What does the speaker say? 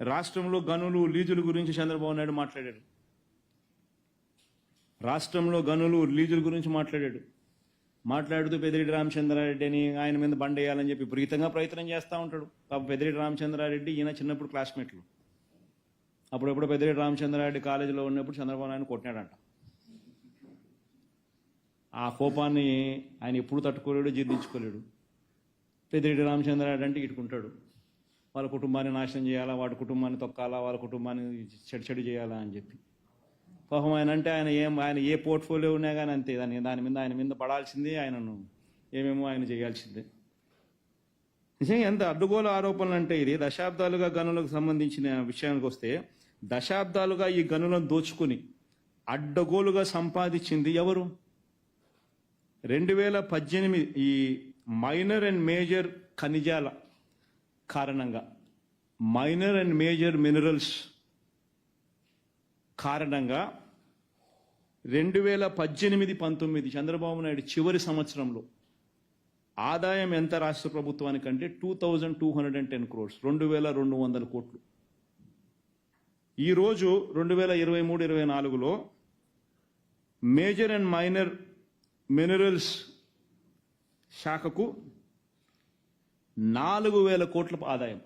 రాష్ట్రంలో గనులు లీజుల గురించి చంద్రబాబు నాయుడు మాట్లాడాడు. రాష్ట్రంలో గనులు లీజుల గురించి మాట్లాడాడు. మాట్లాడుతూ పెదిరెడ్డి రామచంద్రారెడ్డి అని ఆయన మీద బండేయాలని చెప్పి ప్రీతంగా ప్రయత్నం చేస్తూ ఉంటాడు. పాప పెదిరెడ్డి రామచంద్రారెడ్డి ఈయన చిన్నప్పుడు క్లాస్మేట్లు. అప్పుడప్పుడు పెద్దిరెడ్డి రామచంద్రారెడ్డి కాలేజీలో ఉన్నప్పుడు చంద్రబాబు నాయుడు కొట్టినాడంట. ఆ కోపాన్ని ఆయన ఎప్పుడు తట్టుకోలేడు జీర్ణించుకోలేడు. పెద్దిరెడ్డి రామచంద్రారెడ్డి అంటే ఇటుకుంటాడు. వాళ్ళ కుటుంబాన్ని నాశనం చేయాలా? వాడి కుటుంబాన్ని తొక్కాలా? వాళ్ళ కుటుంబాన్ని చెడు చెడు చేయాలా అని చెప్పి. పాపం ఆయన అంటే ఆయన ఏం ఆయన ఏ పోర్ట్ఫోలియో ఉన్నా కానీ అంతే. దాని దాని మీద ఆయన మీద పడాల్సిందే ఆయనను. ఏమేమో ఆయన చేయాల్సిందే. నిజంగా ఎంత అడ్డుగోలు ఆరోపణలు అంటే ఇది. దశాబ్దాలుగా గనులకు సంబంధించిన విషయానికి వస్తే దశాబ్దాలుగా ఈ గనులను దోచుకుని అడ్డగోలుగా సంపాదించింది ఎవరు? రెండు వేల పద్దెనిమిది ఈ మైనర్ అండ్ మేజర్ ఖనిజాల కారణంగా. మైనర్ అండ్ మేజర్ మినరల్స్ కారణంగా రెండు వేల పద్దెనిమిది పంతొమ్మిది చంద్రబాబు నాయుడు చివరి సంవత్సరంలో ఆదాయం ఎంత రాష్ట్ర ప్రభుత్వానికంటే two thousand two hundred and ten crores రెండు వేల రెండు వందల కోట్లు. ఈరోజు రెండు వేల ఇరవై మూడు ఇరవై నాలుగులో మేజర్ అండ్ మైనర్ మినరల్స్ శాఖకు నాలుగు వేల కోట్ల ఆదాయం.